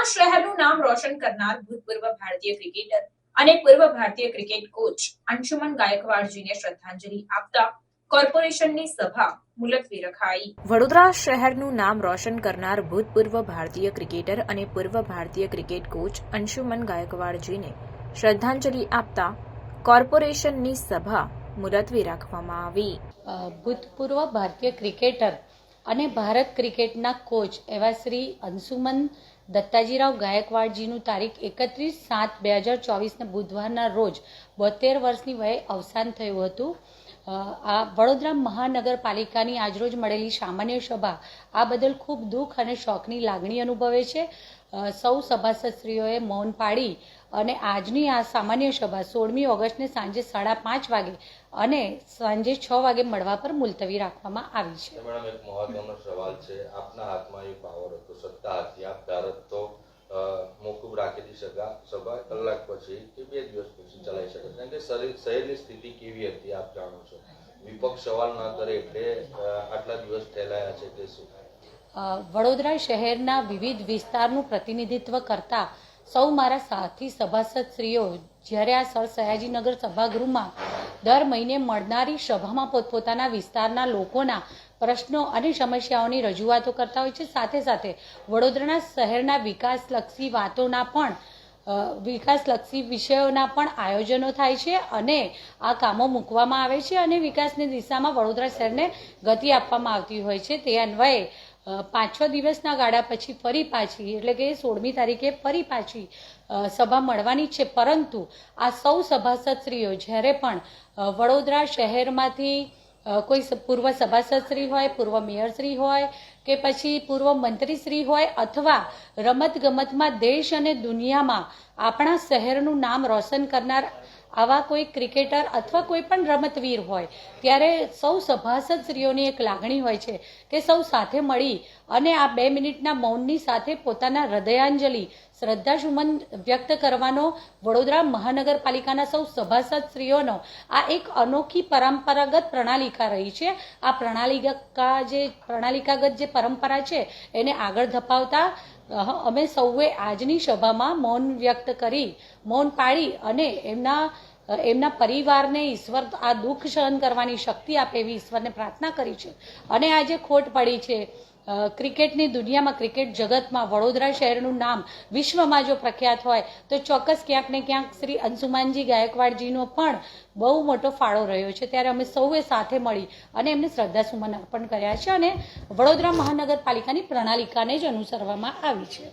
વડોદરા શહેરનું નામ રોશન કરનાર ભૂતપૂર્વ ભારતીય ક્રિકેટર અને પૂર્વ ભારતીય ક્રિકેટ કોચ અંશુમન ગાયકવાડજીને શ્રદ્ધાંજલિ આપતા કોર્પોરેશનની સભા મુલતવી રખાઈ. વડોદરા શહેરનું નામ રોશન કરનાર ભૂતપૂર્વ ભારતીય ક્રિકેટર અને પૂર્વ ભારતીય ક્રિકેટ કોચ અંશુમન ગાયકવાડજીને શ્રદ્ધાંજલિ આપતા કોર્પોરેશનની સભા મુલતવી રાખવામાં આવી. ભૂતપૂર્વ ભારતીય ક્રિકેટર અને ભારત ક્રિકેટના કોચ એવા શ્રી અંશુમન દત્તાજીરાવ ગાયકવાડજીનું તારીખ એકત્રીસ સાત બે હજાર ચોવીસના બુધવારના રોજ બોતેર વર્ષની વયે અવસાન થયું હતું. આ વડોદરા મહાનગરપાલિકાની આજરોજ મળેલી સામાન્ય સભા આ બદલ ખૂબ દુઃખ અને શોકની લાગણી અનુભવે છે. સૌ સભાસદશ્રીઓએ મૌન પાડી અને આજની આ સામાન્ય સભા સોળમી ઓગસ્ટને સાંજે સાડા પાંચ વાગે અને સાંજે છ વાગે મળવા પર મુલતવી રાખવામાં આવી છે. મેડમ એક મહત્વનો સવાલ છે. આપના હાથમાં એ પાવર હતો, સત્તા હતી. આપ ત્યારે તો મોકૂફ રાખેલી સગા સભા કલાક પછી કે બે દિવસ પછી ચલાવી શકે કારણ કે શહેરની સ્થિતિ કેવી હતી આપ જાણો છો. વિપક્ષ સવાલ ના કરે એટલે આટલા દિવસ ઠેલાયા છે તે શું? વડોદરા શહેરના વિવિધ વિસ્તારનું પ્રતિનિધિત્વ કરતા સૌ મારા સાથી સભાસદશ્રીઓ, જ્યારે આ સર સયાજીનગર સભાગૃહમાં દર મહિને મળનારી સભામાં પોતપોતાના વિસ્તારના લોકોના પ્રશ્નો અને સમસ્યાઓની રજૂઆતો કરતા હોય છે. સાથે સાથે વડોદરાના શહેરના વિકાસલક્ષી વાતોના પણ વિકાસલક્ષી વિષયોના પણ આયોજનો થાય છે અને આ કામો મૂકવામાં આવે છે અને વિકાસની દિશામાં વડોદરા શહેરને ગતિ આપવામાં આવતી હોય છે. તે અન્વયે પાંચ દિવસના ગાળા પછી ફરી પાછી, એટલે કે સોળમી તારીખે ફરી પાછી સભા મળવાની છે. પરંતુ આ સૌ સભાસદશ્રીઓ જ્યારે પણ વડોદરા શહેરમાંથી કોઈ પૂર્વ સભાસદશ્રી હોય, પૂર્વ મેયરશ્રી હોય, કે પછી પૂર્વ મંત્રીશ્રી હોય, અથવા રમત ગમતમાં દેશ અને દુનિયામાં આપણા શહેરનું નામ રોશન કરનાર આવા કોઈ ક્રિકેટર અથવા કોઈ પણ રમતવીર હોય, ત્યારે સૌ સભાસદશ્રીઓની એક લાગણી હોય છે કે સૌ સાથે મળી અને આ બે મિનિટના મૌનની સાથે પોતાના હૃદયાંજલિ શ્રદ્ધાસુમન વ્યક્ત કરવાનો વડોદરા મહાનગરપાલિકાના સૌ સભાસદશ્રીઓનો આ એક અનોખી પરંપરાગત પ્રણાલિકા રહી છે. આ પ્રણાલિકા જે પ્રણાલિકાગત જે પરંપરા છે, એને આગળ ધપાવતા અમે સૌએ આજની સભામાં મૌન વ્યક્ત કરી, મૌન પાળી અને એમના એમના પરિવારને ઈશ્વર આ દુઃખ સહન કરવાની શક્તિ આપે એવી ઈશ્વરને પ્રાર્થના કરી છે. અને આજે ખોટ પડી છે. ક્રિકેટની દુનિયામાં ક્રિકેટ જગતમાં વડોદરા શહેરનું નામ વિશ્વમાં જો પ્રખ્યાત હોય, તો ચોક્કસ ક્યાંક ને ક્યાંક શ્રી અંશુમાનજી ગાયકવાડજીનો પણ બહુ મોટો ફાળો રહ્યો છે. ત્યારે અમે સૌએ સાથે મળી અને એમને શ્રદ્ધાસુમન અર્પણ કર્યા છે અને વડોદરા મહાનગરપાલિકાની પ્રણાલિકાને જ અનુસરવામાં આવી છે.